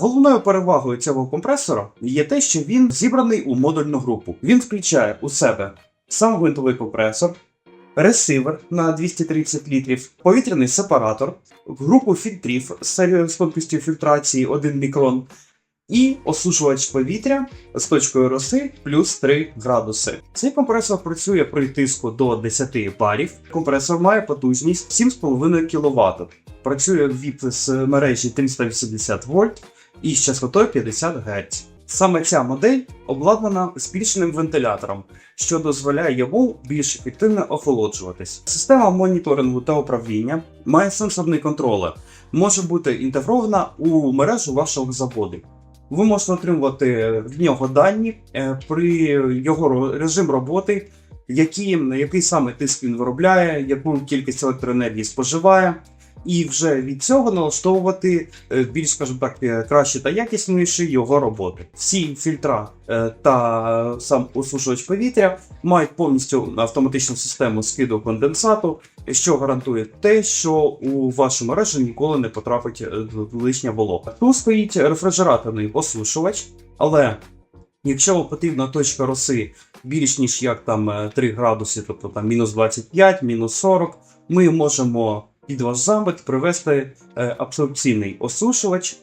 Головною перевагою цього компресора є те, що він зібраний у модульну групу. Він включає у себе сам гвинтовий компресор, ресивер на 230 літрів, повітряний сепаратор, групу фільтрів з серією з тонкістю фільтрації 1 мікрон і осушувач повітря з точкою роси плюс 3 градуси. Цей компресор працює при тиску до 10 барів. Компресор має потужність 7,5 кВт. Працює від мережі 380 вольт і з частотою 50 Гц. Саме ця модель обладнана збільшеним вентилятором, що дозволяє йому більш ефективно охолоджуватись. Система моніторингу та управління має сенсорний контролер, може бути інтегрована у мережу вашого заводу. Ви можете отримувати в нього дані е, при його режим роботи, які, який саме тиск він виробляє, яку кількість електроенергії споживає, і вже від цього налаштовувати е, більш, скажімо так, е, краще та якісніші його роботи. Всі фільтра е, та сам осушувач повітря мають повністю автоматичну систему скиду конденсату, що гарантує те, що у вашу мережу ніколи не потрапить лишня волога. Тут стоїть рефрижераторний осушувач, але якщо вам потрібна точка роси більш ніж як там е, 3 градуси, тобто там мінус 25, мінус 40, ми можемо під ваш запит привести е, абсорбційний осушувач,